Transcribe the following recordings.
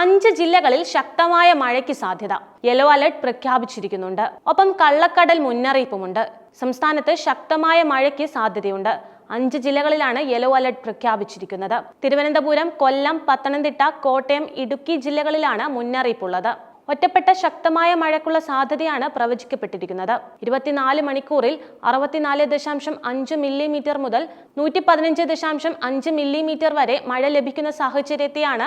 അഞ്ച് ജില്ലകളിൽ ശക്തമായ മഴയ്ക്ക് സാധ്യത. യെല്ലോ അലർട്ട് പ്രഖ്യാപിച്ചിരിക്കുന്നുണ്ട്. ഒപ്പം കള്ളക്കടൽ മുന്നറിയിപ്പുമുണ്ട്. സംസ്ഥാനത്ത് ശക്തമായ മഴയ്ക്ക് സാധ്യതയുണ്ട്. അഞ്ച് ജില്ലകളിലാണ് യെല്ലോ അലർട്ട് പ്രഖ്യാപിച്ചിരിക്കുന്നത്. തിരുവനന്തപുരം കൊല്ലം പത്തനംതിട്ട കോട്ടയം ഇടുക്കി ജില്ലകളിലാണ് മുന്നറിയിപ്പുള്ളത്. ഒറ്റപ്പെട്ട ശക്തമായ മഴയ്ക്കുള്ള സാധ്യതയാണ് പ്രവചിക്കപ്പെട്ടിരിക്കുന്നത്. ഇരുപത്തിനാല് മണിക്കൂറിൽ അറുപത്തിനാല് ദശാംശം അഞ്ച് മില്ലിമീറ്റർ മുതൽ നൂറ്റി പതിനഞ്ച് ദശാംശം അഞ്ച് മില്ലിമീറ്റർ വരെ മഴ ലഭിക്കുന്ന സാഹചര്യത്തെയാണ്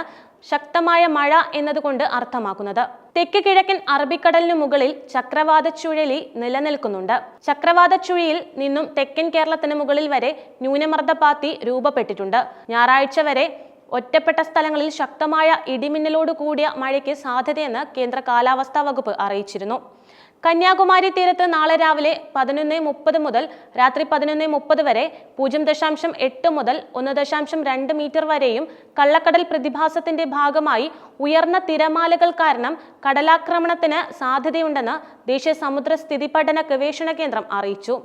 ശക്തമായ മഴ എന്നതുകൊണ്ട് അർത്ഥമാക്കുന്നത്. തെക്ക് കിഴക്കൻ അറബിക്കടലിനു മുകളിൽ ചക്രവാത ചുഴലി നിലനിൽക്കുന്നുണ്ട്. ചക്രവാത ചുഴിയിൽ നിന്നും തെക്കൻ കേരളത്തിന് മുകളിൽ വരെ ന്യൂനമർദ്ദപാത്തി രൂപപ്പെട്ടിട്ടുണ്ട്. ഞായറാഴ്ച വരെ ഒറ്റപ്പെട്ട സ്ഥലങ്ങളിൽ ശക്തമായ ഇടിമിന്നലോട് കൂടിയ മഴയ്ക്ക് സാധ്യതയെന്ന് കേന്ദ്ര കാലാവസ്ഥാ വകുപ്പ് അറിയിച്ചിരുന്നു. കന്യാകുമാരി തീരത്ത് നാളെ രാവിലെ പതിനൊന്ന് മുപ്പത് മുതൽ രാത്രി പതിനൊന്ന് മുപ്പത് വരെ പൂജ്യം ദശാംശം എട്ട് മുതൽ ഒന്ന് ദശാംശം രണ്ട് മീറ്റർ വരെയും കള്ളക്കടൽ പ്രതിഭാസത്തിന്റെ ഭാഗമായി ഉയർന്ന തിരമാലകൾ കാരണം കടലാക്രമണത്തിന് സാധ്യതയുണ്ടെന്ന് ദേശീയ സമുദ്ര സ്ഥിതി പഠന ഗവേഷണ കേന്ദ്രം അറിയിച്ചു.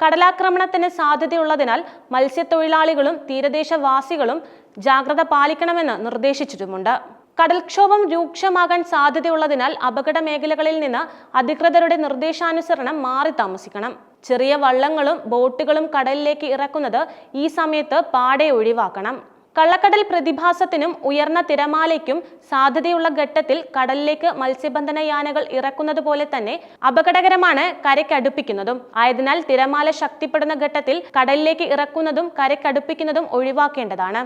കടലാക്രമണത്തിന് സാധ്യതയുള്ളതിനാൽ മത്സ്യത്തൊഴിലാളികളും തീരദേശവാസികളും ജാഗ്രത പാലിക്കണമെന്ന് നിർദ്ദേശിച്ചിട്ടുമുണ്ട്. കടൽക്ഷോഭം രൂക്ഷമാകാൻ സാധ്യതയുള്ളതിനാൽ അപകട മേഖലകളിൽ നിന്ന് അധികൃതരുടെ നിർദ്ദേശാനുസരണം മാറി താമസിക്കണം. ചെറിയ വള്ളങ്ങളും ബോട്ടുകളും കടലിലേക്ക് ഇറക്കുന്നത് ഈ സമയത്ത് പാടെ ഒഴിവാക്കണം. കള്ളക്കടൽ പ്രതിഭാസത്തിനും ഉയർന്ന തിരമാലയ്ക്കും സാധ്യതയുള്ള ഘട്ടത്തിൽ കടലിലേക്ക് മത്സ്യബന്ധന യാനകൾ ഇറക്കുന്നത് പോലെ തന്നെ അപകടകരമാണ് കരയ്ക്കടുപ്പിക്കുന്നതും. ആയതിനാൽ തിരമാല ശക്തിപ്പെടുന്ന ഘട്ടത്തിൽ കടലിലേക്ക് ഇറക്കുന്നതും കരയ്ക്കടുപ്പിക്കുന്നതും ഒഴിവാക്കേണ്ടതാണ്.